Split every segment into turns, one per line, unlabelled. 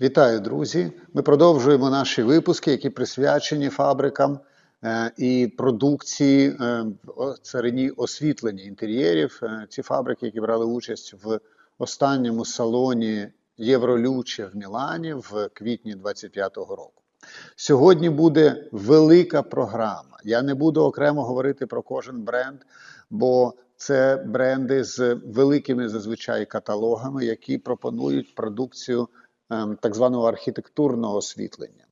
Вітаю, друзі! Ми продовжуємо наші випуски, які присвячені фабрикам е, і продукції е, в царині освітлення інтер'єрів. Е, Ці фабрики, які брали участь в останньому салоні Євролюче в Мілані в квітні 25-го року. Сьогодні буде велика програма. Я не буду окремо говорити про кожен бренд, бо це бренди з великими зазвичай каталогами, які пропонують продукцію так званого архітектурного освітлення.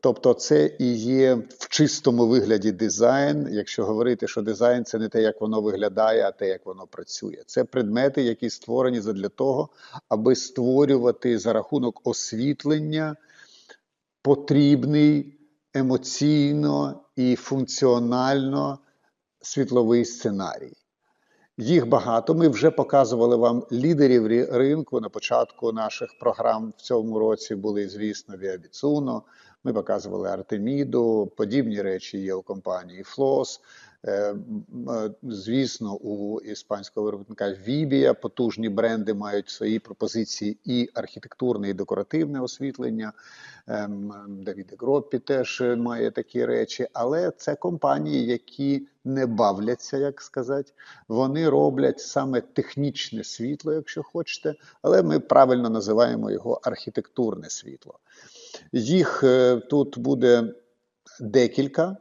Тобто, це і є в чистому вигляді дизайн. Якщо говорити, що дизайн це не те, як воно виглядає, а те, як воно працює. Це предмети, які створені для того, аби створювати за рахунок освітлення потрібний емоційно і функціонально світловий сценарій. Їх багато. Ми вже показували вам лідерів ринку на початку наших програм в цьому році були, звісно, Віабіцуно. Ми показували Артеміду, подібні речі є у компанії Флос. Е, е, Звісно, у іспанського виробника Вібія потужні бренди мають свої пропозиції і архітектурне, і декоративне освітлення. Давіде Гроппі теж має такі речі, але це компанії, які не бавляться, як сказати. Вони роблять саме технічне світло, якщо хочете, але ми правильно називаємо його архітектурне світло. Їх е, тут буде декілька.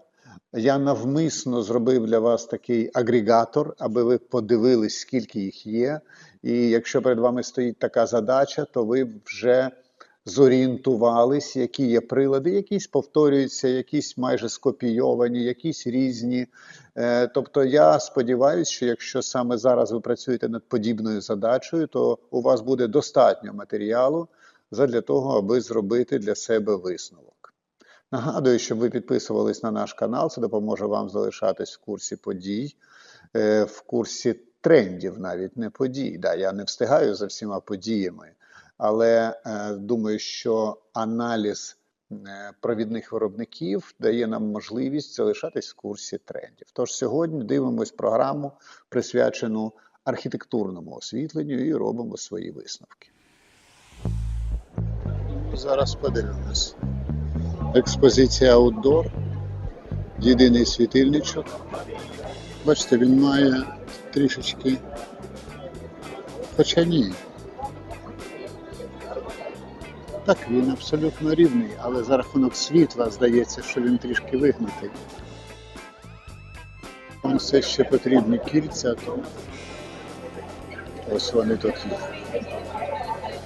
Я навмисно зробив для вас такий агрегатор, аби ви подивились, скільки їх є. І якщо перед вами стоїть така задача, то ви вже зорієнтувались, які є прилади, якісь повторюються, якісь майже скопійовані, якісь різні. Е, Тобто, я сподіваюся, що якщо саме зараз ви працюєте над подібною задачею, то у вас буде достатньо матеріалу задля того, аби зробити для себе висновок. Нагадую, щоб ви підписувались на наш канал, це допоможе вам залишатись в курсі подій, е, в курсі трендів, навіть не подій. Да, я не встигаю за всіма подіями, але е, думаю, що аналіз е, провідних виробників дає нам можливість залишатись в курсі трендів. Тож сьогодні дивимось програму, присвячену архітектурному освітленню, і робимо свої висновки. Зараз подивимось. Експозиція Outdoor. Єдиний світильничок. Бачите, він має трішечки. Хоча ні. Так, він абсолютно рівний, але за рахунок світла здається, що він трішки вигнутий. Там все ще потрібні кільця, то ось вони тут є.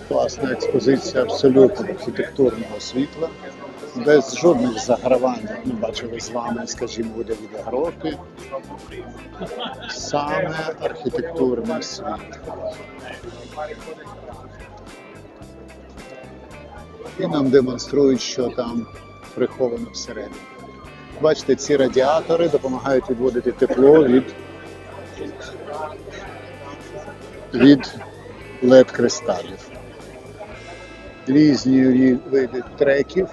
Класна експозиція абсолютно архітектурного світла, без жодних загравань, ми бачили з вами, скажімо, у Давіда Гропі. Саме архітектурне світло. І нам демонструють, що там приховано всередині. Бачите, ці радіатори допомагають відводити тепло від, від led кристалів різні види треків.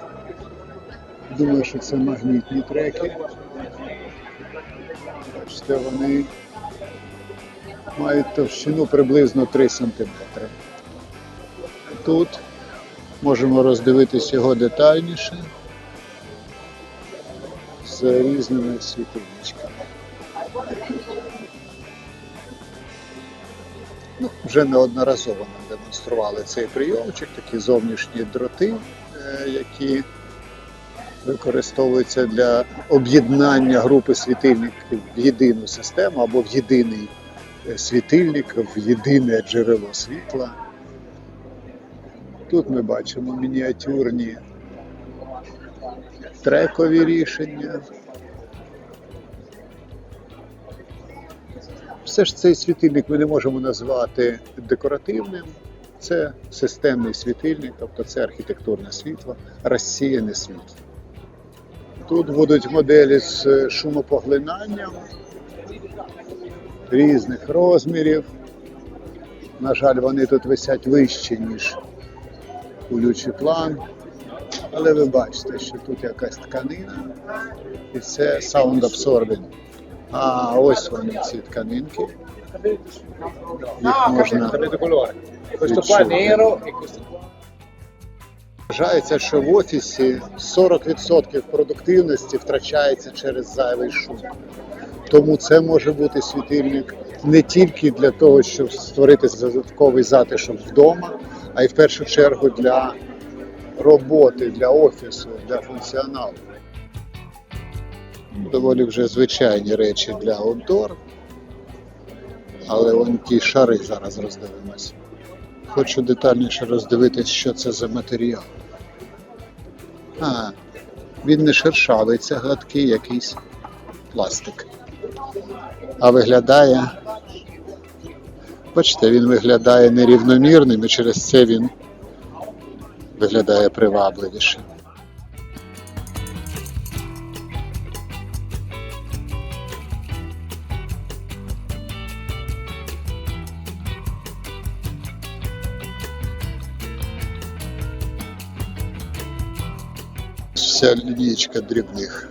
Думаю, що це магнітні треки. Бачите, вони мають товщину приблизно 3 см. Тут можемо роздивитись його детальніше з різними світильничками. Ну, вже неодноразово нам демонстрували цей прийомчик, такі зовнішні дроти, е, які використовуються для об'єднання групи світильників в єдину систему або в єдиний е, світильник, в єдине джерело світла. Тут ми бачимо мініатюрні трекові рішення. Все ж цей світильник ми не можемо назвати декоративним. Це системний світильник, тобто це архітектурне світло, розсіяне світло. Тут будуть моделі з шумопоглинанням різних розмірів. На жаль, вони тут висять вище, ніж колючий план. Але ви бачите, що тут якась тканина, і це sound absorbing. А ось вони ці тканинки. Їх можна
capito,
Вважається, що в офісі 40% продуктивності втрачається через зайвий шум. Тому це може бути світильник не тільки для того, щоб створити додатковий затишок вдома, а й в першу чергу для роботи, для офісу, для функціоналу. Доволі вже звичайні речі для аутдор, але вон ті шари зараз роздивимося. Хочу детальніше роздивитись, що це за матеріал. А, він не шершавий, це гладкий якийсь пластик. А виглядає. Бачите, він виглядає нерівномірним і через це він виглядає привабливіше. Вся лінієчка дрібних.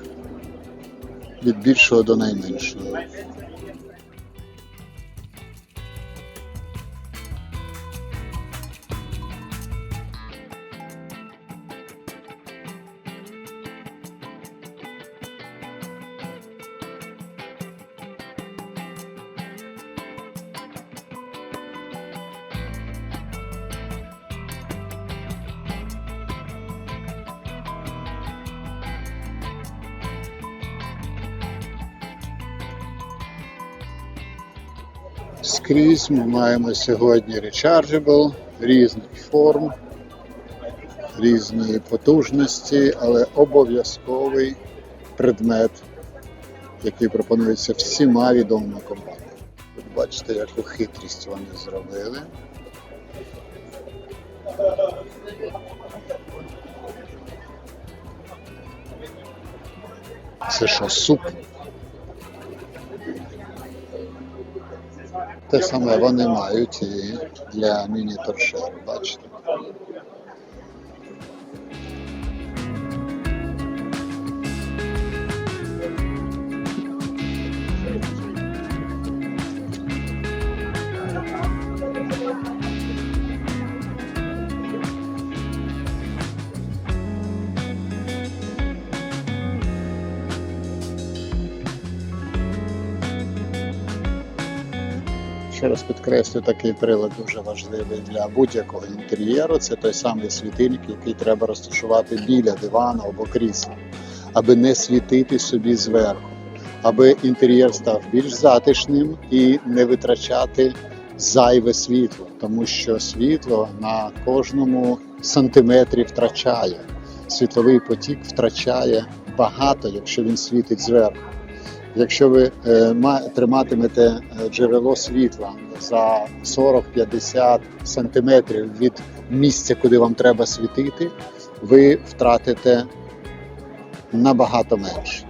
Від більшого до найменшого. Скрізь ми маємо сьогодні rechargeable різних форм, різної потужності, але обов'язковий предмет, який пропонується всіма відомими компаніями. Бачите, яку хитрість вони зробили. Це що, суп? Те саме вони мають і для міні-торшеру, бачите. Ще раз підкреслю, такий прилад дуже важливий для будь-якого інтер'єру. Це той самий світильник, який треба розташувати біля дивану або крісла, аби не світити собі зверху, аби інтер'єр став більш затишним і не витрачати зайве світло, тому що світло на кожному сантиметрі втрачає. Світловий потік втрачає багато, якщо він світить зверху. Якщо ви е, ма- триматимете е, джерело світла за 40-50 сантиметрів від місця, куди вам треба світити, ви втратите набагато менше.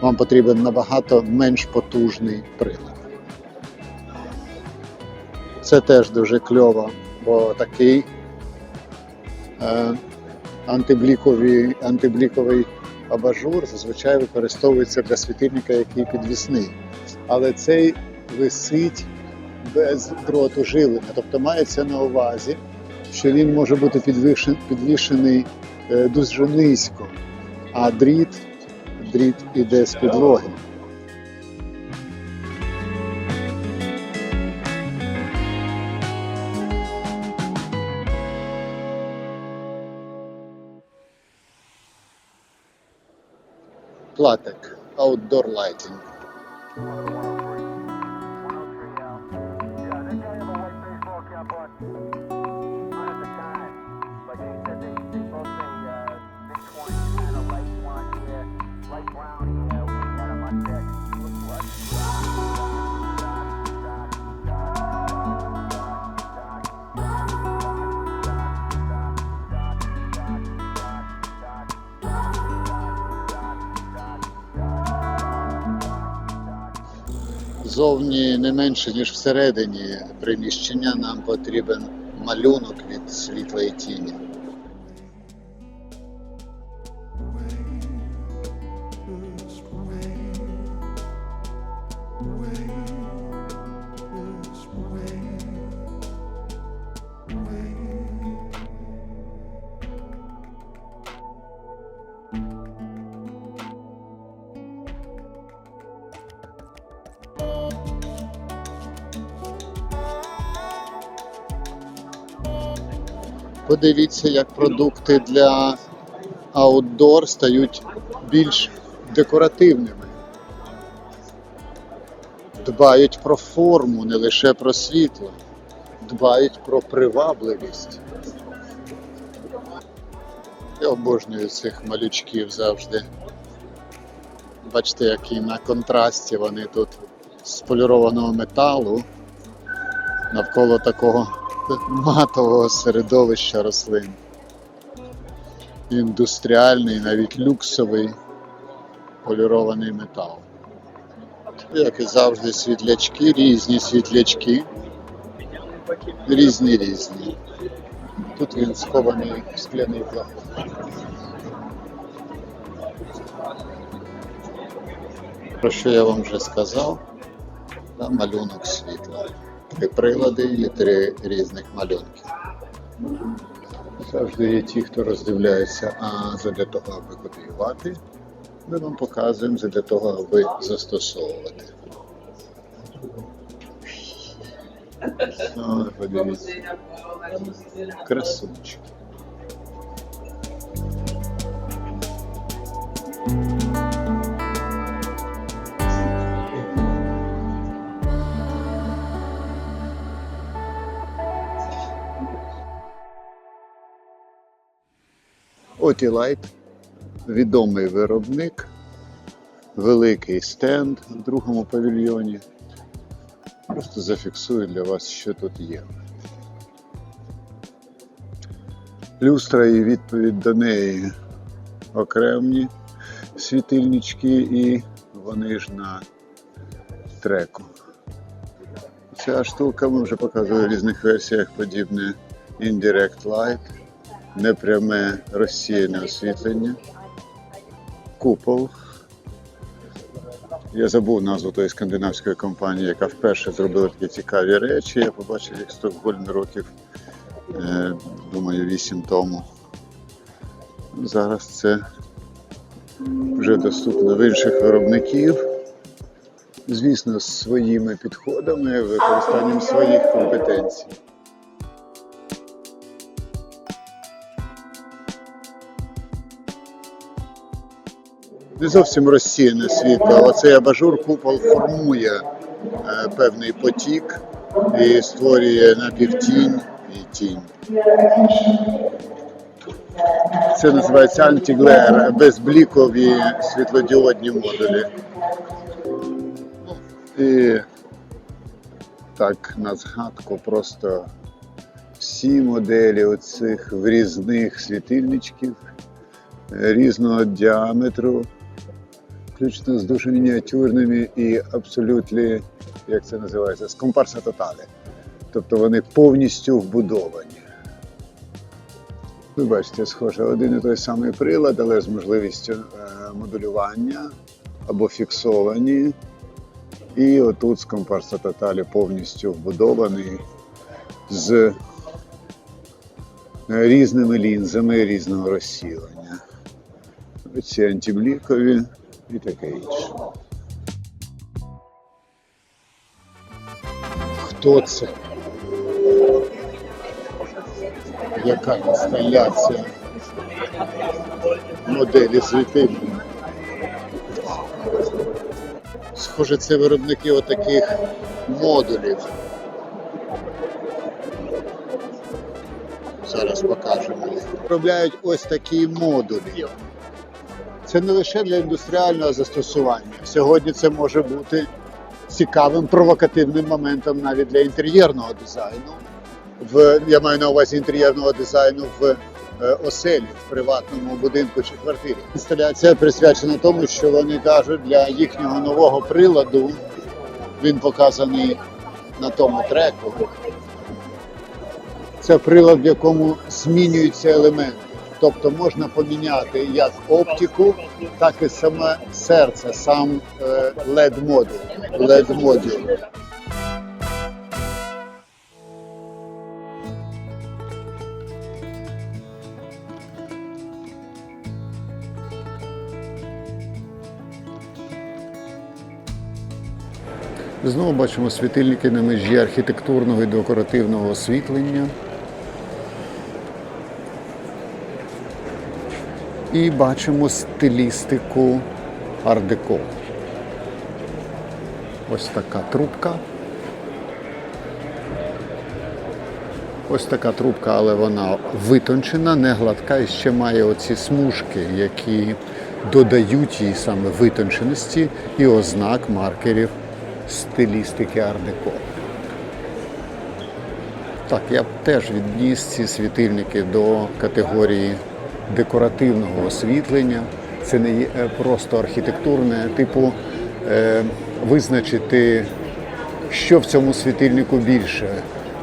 Вам потрібен набагато менш потужний прилад. Це теж дуже кльово, бо такий е, антибліковий, антибліковий абажур зазвичай використовується для світильника, який підвісний. Але цей висить без дроту живлення. Тобто мається на увазі, що він може бути підвішен- підвішений е, дуже низько, а дріт, дріт іде з підлоги. Platek Outdoor Lighting. Зовні не менше, ніж всередині приміщення нам потрібен малюнок від світла і тіні. Подивіться, як продукти для аутдор стають більш декоративними. Дбають про форму, не лише про світло, дбають про привабливість. Я обожнюю цих малючків завжди. Бачите, які на контрасті вони тут з полірованого металу навколо такого матового середовища рослин. Індустріальний, навіть люксовий полірований метал. Як і завжди, світлячки, різні світлячки. Різні різні. Тут він схований в скляний плафон. Про що я вам вже сказав? Та малюнок світла. Три прилади і три різних малюнки. Завжди є ті, хто роздивляється, а задля того, аби копіювати, ми вам показуємо задля того, аби застосовувати. О, подивіться, красунчик. Отілайт, відомий виробник, великий стенд в другому павільйоні. Просто зафіксую для вас, що тут є. Люстра і відповідь до неї окремі світильнички, і вони ж на треку. Ця штука ми вже показували в різних версіях подібне Indirect Light, непряме розсіяне освітлення, купол. Я забув назву тої скандинавської компанії, яка вперше зробила такі цікаві речі. Я побачив їх в Стокгольмі років, е, думаю, 8 тому. Зараз це вже доступно в інших виробників. Звісно, з своїми підходами, використанням своїх компетенцій. Не зовсім розсіяне світло. Оцей абажур купол формує е, певний потік і створює напівтінь і тінь. Це називається антиглер, безблікові світлодіодні модулі. І так, на згадку просто всі моделі оцих врізних світильничків е, різного діаметру, включно з дуже мініатюрними і абсолютно, як це називається, з компарса тоталі. Тобто вони повністю вбудовані. Ви бачите, схоже, один і той самий прилад, але з можливістю е, модулювання або фіксовані. І отут з компарса тоталі повністю вбудований з різними лінзами різного розсілення. Ці антиблікові і таке. Хто це? Яка інсталяція моделі світильні? Схоже, це виробники отаких модулів. Зараз покажемо. Виробляють ось такі модулі. Це не лише для індустріального застосування. Сьогодні це може бути цікавим провокативним моментом навіть для інтер'єрного дизайну. В, я маю на увазі інтер'єрного дизайну в е, оселі, в приватному будинку чи квартирі. Інсталяція присвячена тому, що вони кажуть, для їхнього нового приладу він показаний на тому треку. Це прилад, в якому змінюються елементи. Тобто можна поміняти як оптику, так і саме серце, сам е, LED-модуль. LED-модуль. Знову бачимо світильники на межі архітектурного і декоративного освітлення. І бачимо стилістику ардеко. Ось така трубка. Ось така трубка, але вона витончена, не гладка і ще має оці смужки, які додають їй саме витонченості і ознак маркерів стилістики ардеко. Так, я б теж відніс ці світильники до категорії декоративного освітлення. Це не є е, просто архітектурне, типу е, визначити, що в цьому світильнику більше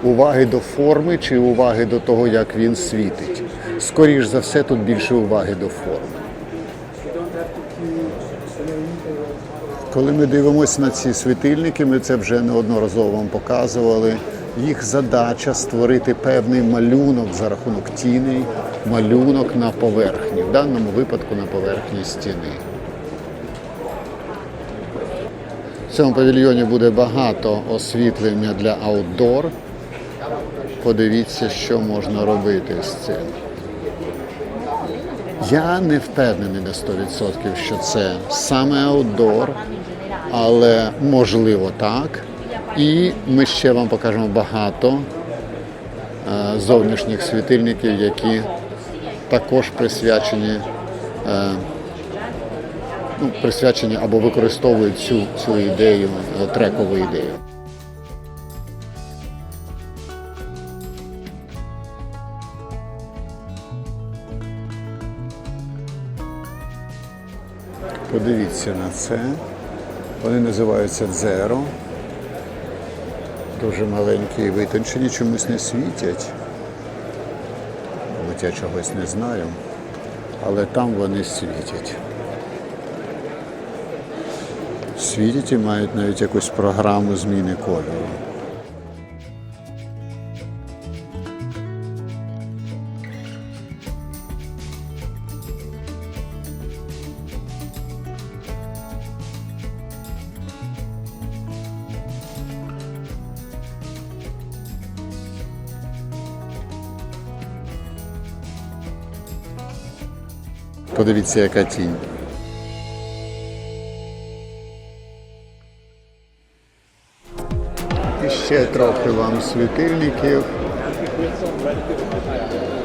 уваги до форми чи уваги до того, як він світить. Скоріш за все, тут більше уваги до форми. Коли ми дивимося на ці світильники, ми це вже неодноразово вам показували. Їх задача створити певний малюнок за рахунок тіней, малюнок на поверхні, в даному випадку на поверхні стіни. В цьому павільйоні буде багато освітлення для аутдор. Подивіться, що можна робити з цим. Я не впевнений на 100%, що це саме аутдор, але можливо так. І ми ще вам покажемо багато е, зовнішніх світильників, які також присвячені, е, ну, присвячені або використовують цю, цю ідею, е, трекову ідею. Подивіться на це. Вони називаються дзеро. Дуже маленькі і витончені, чомусь не світять. Мабуть, я чогось не знаю. Але там вони світять. Світять і мають навіть якусь програму зміни кольору. Подивіться, яка тінь. І ще трохи вам світильників.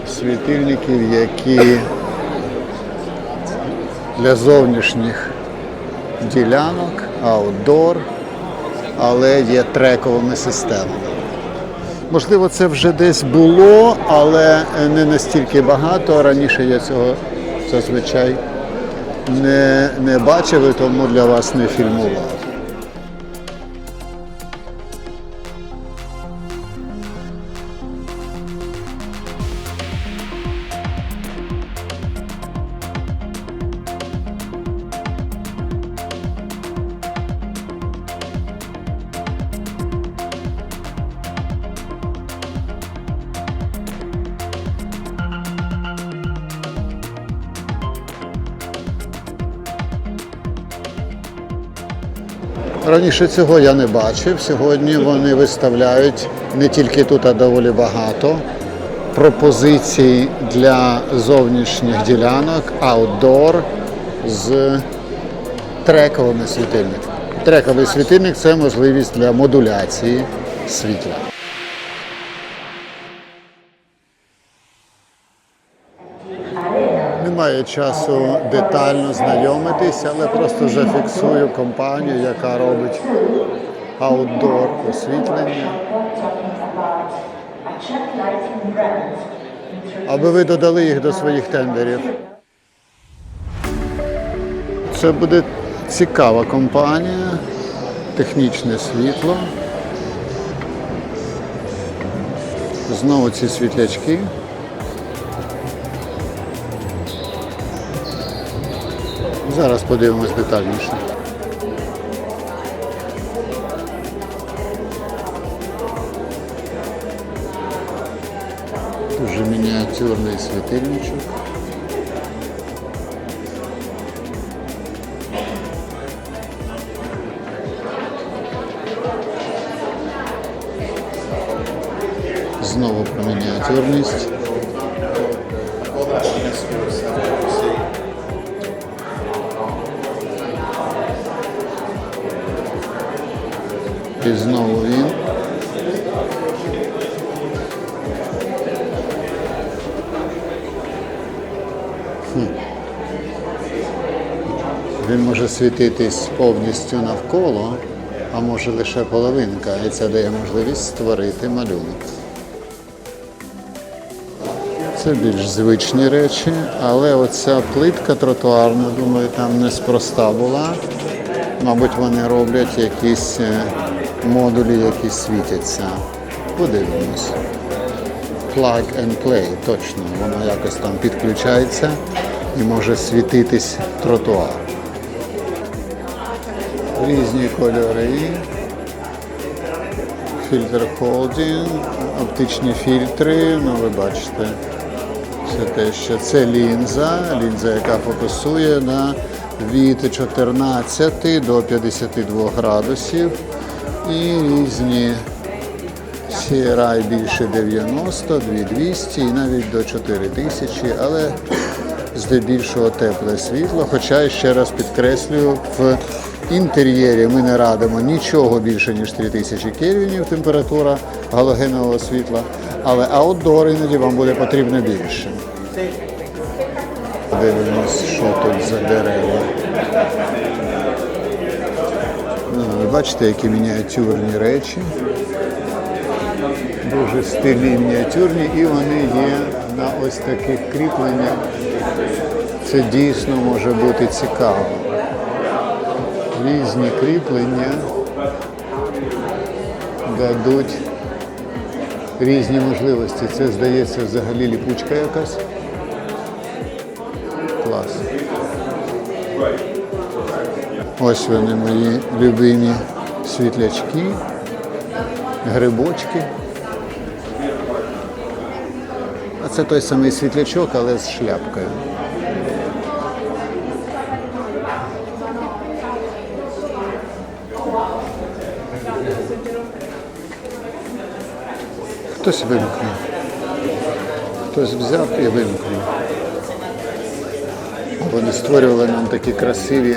Світильників, які для зовнішніх ділянок, аутдор, але є трековими системами. Можливо, це вже десь було, але не настільки багато. Раніше я цього зазвичай не, не бачили, тому для вас не фільмував. Раніше цього я не бачив. Сьогодні вони виставляють не тільки тут, а доволі багато пропозицій для зовнішніх ділянок, аутдор з трековими світильниками. Трековий світильник це можливість для модуляції світла. Немає часу детально знайомитись, але просто зафіксую компанію, яка робить аутдор освітлення. Аби ви додали їх до своїх тендерів. Це буде цікава компанія, технічне світло. Знову ці світлячки. Зараз подивимось детальніше. Дуже мініатюрний світильничок. Знову про мініатюрність. Він може світитись повністю навколо, а може лише половинка, і це дає можливість створити малюнок. Це більш звичні речі, але оця плитка тротуарна, думаю, там неспроста була. Мабуть, вони роблять якісь е, модулі, які світяться. Подивимось. Plug and play, точно. Воно якось там підключається і може світитись тротуар. Різні кольори. Фільтр холдінг, оптичні фільтри, ну ви бачите. Це те, що це лінза, лінза, яка фокусує на від 14 до 52 градусів. І різні CRI більше 90, 2200 і навіть до 4000, але здебільшого тепле світло. Хоча ще раз підкреслюю, в інтер'єрі ми не радимо нічого більше, ніж 3000 кельвінів температура галогенового світла, але аутдор іноді вам буде потрібно більше. Дивимось, що тут за дерева. Ви бачите, які мініатюрні речі. Дуже стильні мініатюрні, і вони є на ось таких кріпленнях. Це дійсно може бути цікаво. Різні кріплення дадуть різні можливості. Це здається взагалі ліпучка якась. Клас. Ось вони мої любимі світлячки, грибочки. А це той самий світлячок, але з шляпкою. Хтось вимкнув. Хтось взяв і вимкнув. Вони створювали нам такі красиві,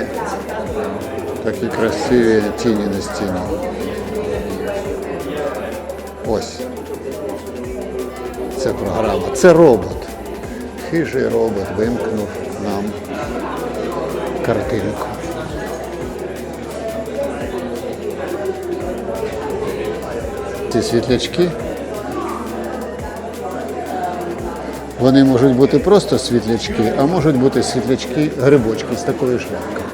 такі красиві тіні на стіні. Ось. Це програма. Це робот. Хижий робот вимкнув нам картинку. Ці світлячки. Вони можуть бути просто світлячки, а можуть бути світлячки грибочки з такою шляпкою.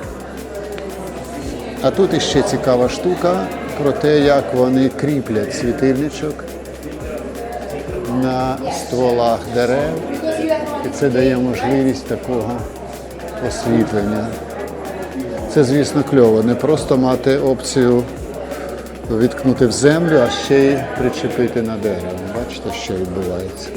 А тут іще цікава штука про те, як вони кріплять світильничок на стволах дерев. І це дає можливість такого освітлення. Це, звісно, кльово. Не просто мати опцію відкнути в землю, а ще й причепити на дерево. Бачите, що відбувається.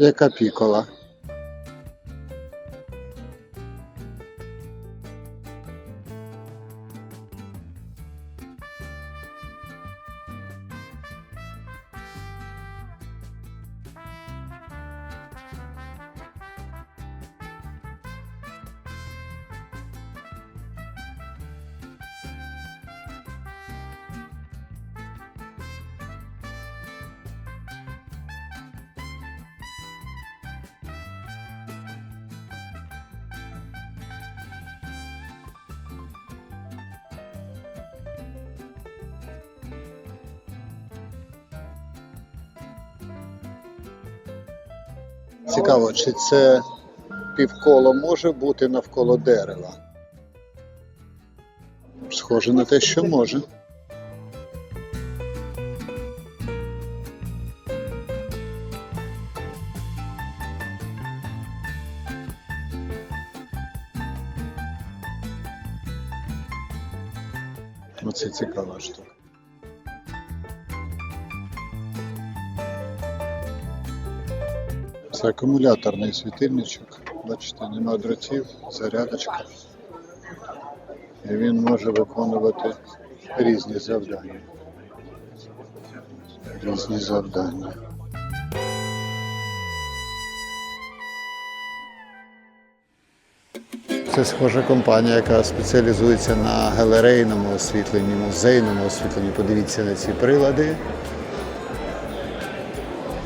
Яка пікола? цікаво, чи це півколо може бути навколо дерева. Схоже на те, що може. Ну, це цікава штука. Це акумуляторний світильничок. Бачите, нема дротів, зарядочка. І він може виконувати різні завдання. Різні завдання. Це схожа компанія, яка спеціалізується на галерейному освітленні, музейному освітленні. Подивіться на ці прилади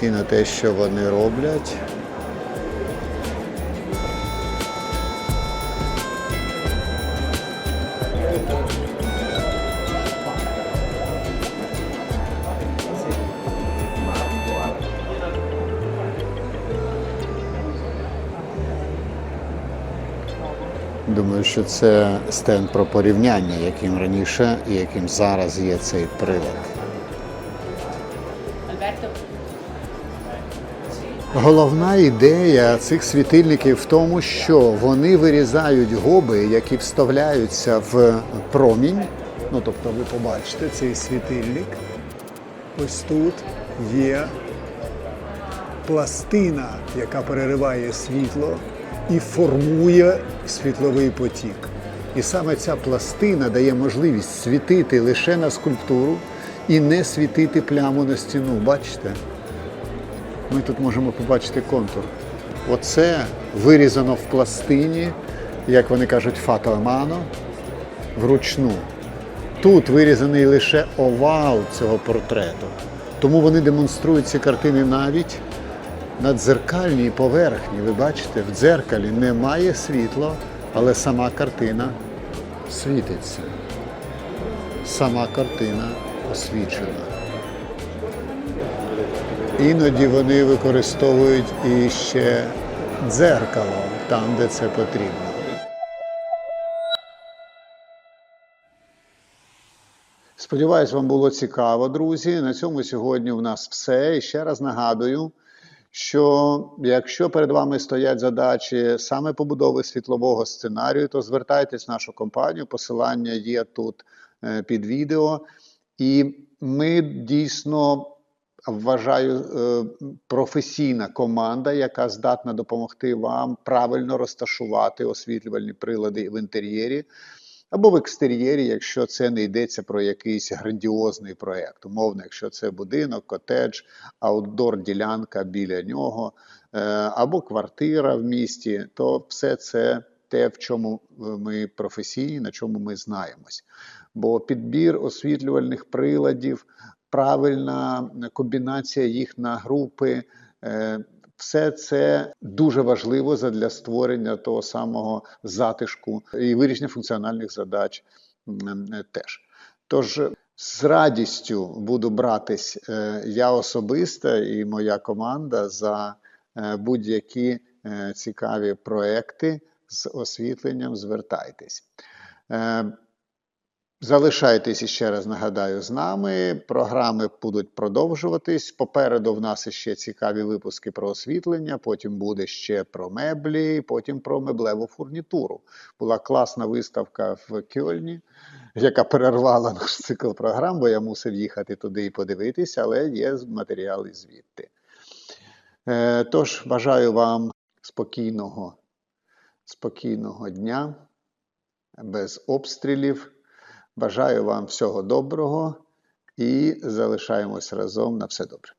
і на те, що вони роблять. Думаю, що це стенд про порівняння, яким раніше і яким зараз є цей прилад. Головна ідея цих світильників в тому, що вони вирізають гоби, які вставляються в промінь. Ну, тобто, ви побачите цей світильник. Ось тут є пластина, яка перериває світло і формує світловий потік. І саме ця пластина дає можливість світити лише на скульптуру і не світити пляму на стіну. Бачите? Ми тут можемо побачити контур. Оце вирізано в пластині, як вони кажуть, фатомано, вручну. Тут вирізаний лише овал цього портрету. Тому вони демонструють ці картини навіть на дзеркальній поверхні. Ви бачите, в дзеркалі немає світла, але сама картина світиться. Сама картина освічена. Іноді вони використовують і ще дзеркало там, де це потрібно. Сподіваюсь, вам було цікаво, друзі. На цьому сьогодні у нас все. І ще раз нагадую, що якщо перед вами стоять задачі саме побудови світлового сценарію, то звертайтесь в нашу компанію. Посилання є тут е, під відео. І ми дійсно вважаю е, професійна команда, яка здатна допомогти вам правильно розташувати освітлювальні прилади в інтер'єрі. Або в екстер'єрі, якщо це не йдеться про якийсь грандіозний проєкт. Умовно, якщо це будинок, котедж, аутдор, ділянка біля нього, е, або квартира в місті, то все це те, в чому ми професійні, на чому ми знаємось. Бо підбір освітлювальних приладів, правильна комбінація їх на групи. е, все це дуже важливо для створення того самого затишку і вирішення функціональних задач е, теж. Тож з радістю буду братись е, я особисто і моя команда за будь-які цікаві проекти з освітленням. Звертайтесь. Залишайтесь іще раз нагадаю з нами. Програми будуть продовжуватись. Попереду в нас ще цікаві випуски про освітлення. Потім буде ще про меблі, потім про меблеву фурнітуру. Була класна виставка в Кьольні, яка перервала наш цикл програм, бо я мусив їхати туди і подивитися, але є матеріали звідти. Е, Тож бажаю вам спокійного, спокійного дня, без обстрілів. Бажаю вам всього доброго і залишаємось разом на все добре.